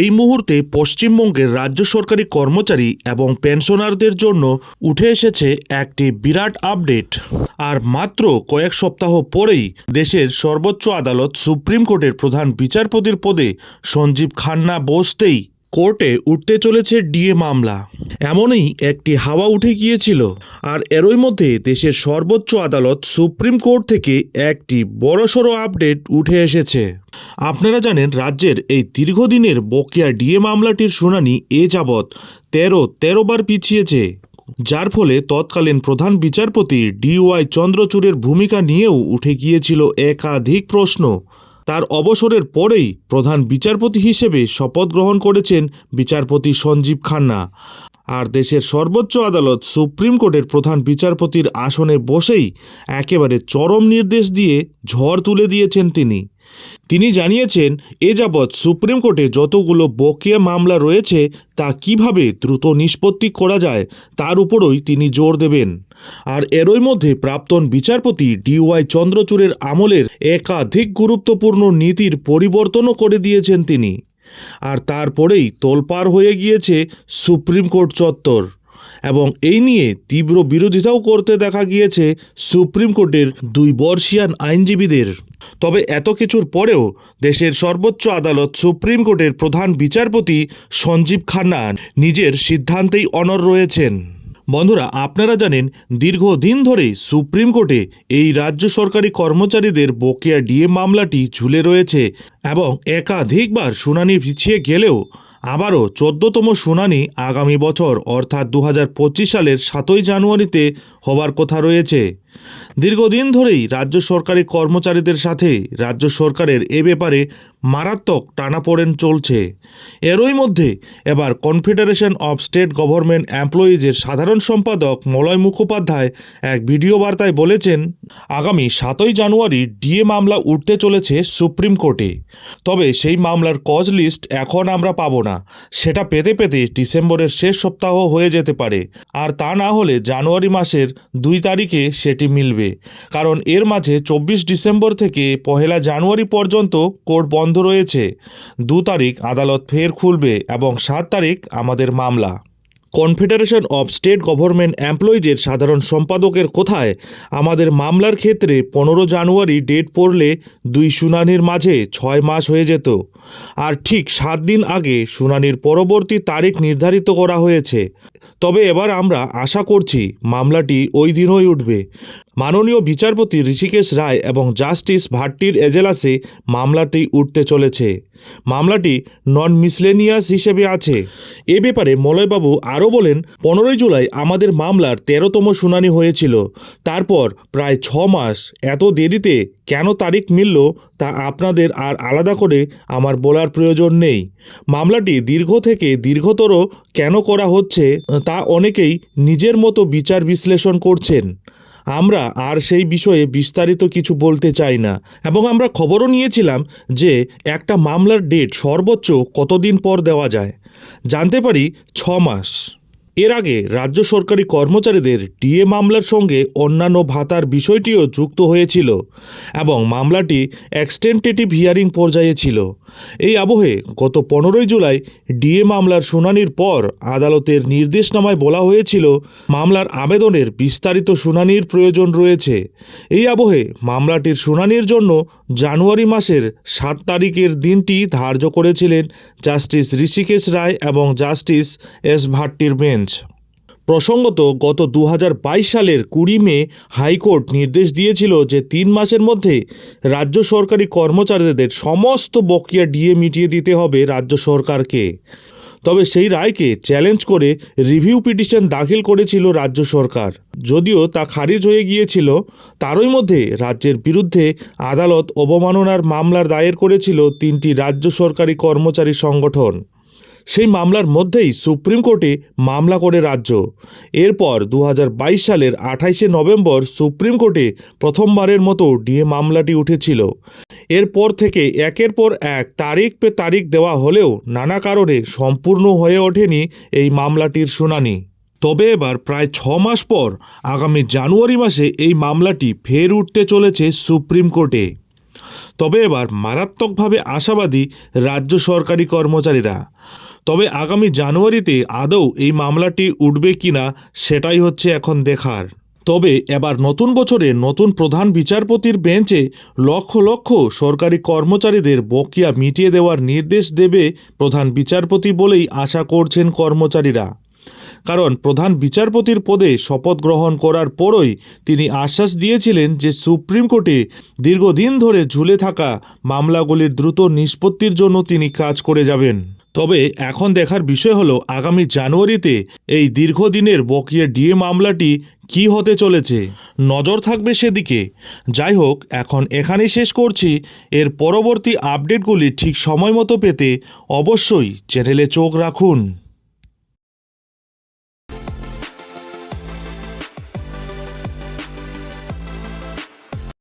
এই মুহূর্তে পশ্চিমবঙ্গের রাজ্য সরকারি কর্মচারী এবং পেনশনারদের জন্য উঠে এসেছে একটি বিরাট আপডেট। আর মাত্র কয়েক সপ্তাহ পরেই দেশের সর্বোচ্চ আদালত সুপ্রিম কোর্টের প্রধান বিচারপতির পদে সঞ্জীব খান্না বসতেই কোর্টে উঠতে চলেছে ডিএ মামলা। এমনই একটি হাওয়া উঠে গিয়েছিল। আর এরই মধ্যে দেশের সর্বোচ্চ আদালত সুপ্রিম কোর্ট থেকে একটি বড়সড় আপডেট উঠে এসেছে। আপনারা জানেন, রাজ্যের এই দীর্ঘদিনের বকেয়া ডিএ মামলাটির শুনানি এ যাবৎ তেরো তেরো বার পিছিয়েছে। যার ফলে তৎকালীন প্রধান বিচারপতি ডিওয়াই চন্দ্রচূড়ের ভূমিকা নিয়েও উঠে গিয়েছিল একাধিক প্রশ্ন। তার অবসরের পরেই প্রধান বিচারপতি হিসেবে শপথ গ্রহণ করেছেন বিচারপতি সঞ্জীব খান্না। আর দেশের সর্বোচ্চ আদালত সুপ্রিম কোর্টের প্রধান বিচারপতির আসনে বসেই একেবারে চরম নির্দেশ দিয়ে ঝড় তুলে দিয়েছেন তিনি। তিনি জানিয়েছেন, এ যাবৎ সুপ্রিম কোর্টে যতগুলো বকেয়া মামলা রয়েছে, তা কীভাবে দ্রুত নিষ্পত্তি করা যায়, তার উপরই তিনি জোর দেবেন। আর এরই মধ্যে প্রাক্তন বিচারপতি ডিওয়াই চন্দ্রচূড়ের আমলের একাধিক গুরুত্বপূর্ণ নীতির পরিবর্তনও করে দিয়েছেন তিনি। আর তারপরেই তোলপাড় হয়ে গিয়েছে সুপ্রিম কোর্ট চত্বর। এবং এই নিয়ে তীব্র বিরোধিতাও করতে দেখা গিয়েছে সুপ্রিম কোর্টের দুই বর্ষিয়ান আইনজীবীদের। তবে এত কিছুর পরেও দেশের সর্বোচ্চ আদালত সুপ্রিম কোর্টের প্রধান বিচারপতি সঞ্জীব খান্না নিজের সিদ্ধান্তেই অনর রয়েছেন। বন্ধুরা, আপনারা জানেন দীর্ঘদিন ধরেই সুপ্রিম কোর্টে এই রাজ্য সরকারি কর্মচারীদের বকেয়া ডিএ মামলাটি ঝুলে রয়েছে এবং একাধিকবার শুনানি পিছিয়ে গেলেও আবারও চোদ্দতম শুনানি আগামী বছর, অর্থাৎ দু হাজার পঁচিশ সালের সাতই জানুয়ারিতে হবার কথা রয়েছে। দীর্ঘদিন ধরেই রাজ্য সরকারি কর্মচারীদের সাথে রাজ্য সরকারের এ ব্যাপারে মারাত্মক টানাপোড়েন চলছে। এরই মধ্যে এবার কনফেডারেশন অব স্টেট গভর্নমেন্ট এমপ্লয়িজের সাধারণ সম্পাদক মলয় মুখোপাধ্যায় এক ভিডিও বার্তায় বলেছেন, আগামী সাতই জানুয়ারি ডিএ মামলা উঠতে চলেছে সুপ্রিম কোর্টে। তবে সেই মামলার কজ লিস্ট এখন আমরা পাবো না। সেটা পেতে পেতে ডিসেম্বরের শেষ সপ্তাহ হয়ে যেতে পারে। আর তা না হলে জানুয়ারি মাসের দুই তারিখে সেটি মিলবে। কারণ এর মাঝে চব্বিশ ডিসেম্বর থেকে পহেলা জানুয়ারি পর্যন্ত কোর্ট বন্ধ রয়েছে। দু তারিখ আদালত ফের খুলবে এবং সাত তারিখ আমাদের মামলা। কনফেডারেশন অব স্টেট গভর্নমেন্ট এমপ্লয়িজের সাধারণ সম্পাদকের কোথায়? আমাদের মামলার ক্ষেত্রে পনেরো জানুয়ারি ডেট পড়লে দুই শুনানির মাঝে ছয় মাস হয়ে যেত। আর ঠিক সাত দিন আগে শুনানির পরবর্তী তারিখ নির্ধারিত করা হয়েছে। তবে এবার আমরা আশা করছি মামলাটি ওই দিনই উঠবে। মাননীয় বিচারপতি ঋষিকেশ রায় এবং জাস্টিস ভাট্টির এজেলাসে মামলাটি উঠতে চলেছে। মামলাটি নন মিসলেনিয়াস হিসেবে আছে। এ ব্যাপারে মলয়বাবু আরও বলেন, পনেরোই জুলাই আমাদের মামলার তেরোতম শুনানি হয়েছিল। তারপর প্রায় ছ মাস এত দেরিতে কেন তারিখ মিলল তা আপনাদের আর আলাদা করে আমার বলার প্রয়োজন নেই। মামলাটি দীর্ঘ থেকে দীর্ঘতর কেন করা হচ্ছে, তা অনেকেই নিজের মতো বিচার বিশ্লেষণ করছেন। আমরা আর সেই বিষয়ে বিস্তারিত কিছু বলতে চাই না। এবং আমরা খবরও নিয়েছিলাম যে একটা মামলার ডেট সর্বোচ্চ কতদিন পর দেওয়া যায়। জানতে পারি, ছ মাস। এর আগে রাজ্য সরকারি কর্মচারীদের ডিএ মামলার সঙ্গে অন্যান্য ভাতার বিষয়টিও যুক্ত হয়েছিল এবং মামলাটি এক্সটেন্টেটিভ হিয়ারিং পর্যায়ে ছিল। এই আবহে গত পনেরোই জুলাই ডিএ মামলার শুনানির পর আদালতের নির্দেশনামায় বলা হয়েছিল, মামলার আবেদনের বিস্তারিত শুনানির প্রয়োজন রয়েছে। এই আবহে মামলাটির শুনানির জন্য জানুয়ারি মাসের সাত তারিখের দিনটি ধার্য করেছিলেন জাস্টিস ঋষিকেশ রায় এবং জাস্টিস এস ভাট্টির বেঞ্চ। প্রসঙ্গত, গত দু হাজার বাইশ সালের কুড়ি মে হাইকোর্ট নির্দেশ দিয়েছিল যে তিন মাসের মধ্যে রাজ্য সরকারি কর্মচারীদের সমস্ত বকেয়া ডিএ মিটিয়ে দিতে হবে রাজ্য সরকারকে। তবে সেই রায়কে চ্যালেঞ্জ করে রিভিউ পিটিশন দাখিল করেছিল রাজ্য সরকার। যদিও তা খারিজ হয়ে গিয়েছিল, তারই মধ্যে রাজ্যের বিরুদ্ধে আদালত অবমাননার মামলার দায়ের করেছিল তিনটি রাজ্য সরকারি কর্মচারী সংগঠন। সেই মামলার মধ্যেই সুপ্রিম কোর্টে মামলা করে রাজ্য। এরপর দু হাজার বাইশ সালের আঠাইশে নভেম্বর সুপ্রিম কোর্টে প্রথমবারের মতো ডিএ মামলাটি উঠেছিল। এরপর থেকে একের পর এক তারিখ পে তারিখ দেওয়া হলেও নানা কারণে সম্পূর্ণ হয়ে ওঠেনি এই মামলাটির শুনানি। তবে এবার প্রায় ছ মাস পর আগামী জানুয়ারি মাসে এই মামলাটি ফের উঠতে চলেছে সুপ্রিম কোর্টে। তবে এবার মারাত্মকভাবে আশাবাদী রাজ্য সরকারি কর্মচারীরা। তবে আগামী জানুয়ারিতে আদৌ এই মামলাটি উঠবে কিনা সেটাই হচ্ছে এখন দেখার। তবে এবার নতুন বছরে নতুন প্রধান বিচারপতির বেঞ্চে লক্ষ লক্ষ সরকারি কর্মচারীদের বকেয়া মিটিয়ে দেওয়ার নির্দেশ দেবে প্রধান বিচারপতি বলেই আশা করছেন কর্মচারীরা। কারণ প্রধান বিচারপতির পদে শপথ গ্রহণ করার পরই তিনি আশ্বাস দিয়েছিলেন যে সুপ্রিম কোর্টে দীর্ঘদিন ধরে ঝুলে থাকা মামলাগুলির দ্রুত নিষ্পত্তির জন্য তিনি কাজ করে যাবেন। তবে এখন দেখার বিষয় হল, আগামী জানুয়ারিতে এই দীর্ঘদিনের বকিয়া ডিএ মামলাটি কি হতে চলেছে? নজর থাকবে সেদিকে। যাই হোক, এখন এখানেই শেষ করছি। এর পরবর্তী আপডেটগুলি ঠিক সময় মতো পেতে অবশ্যই চ্যানেলে চোখ রাখুন।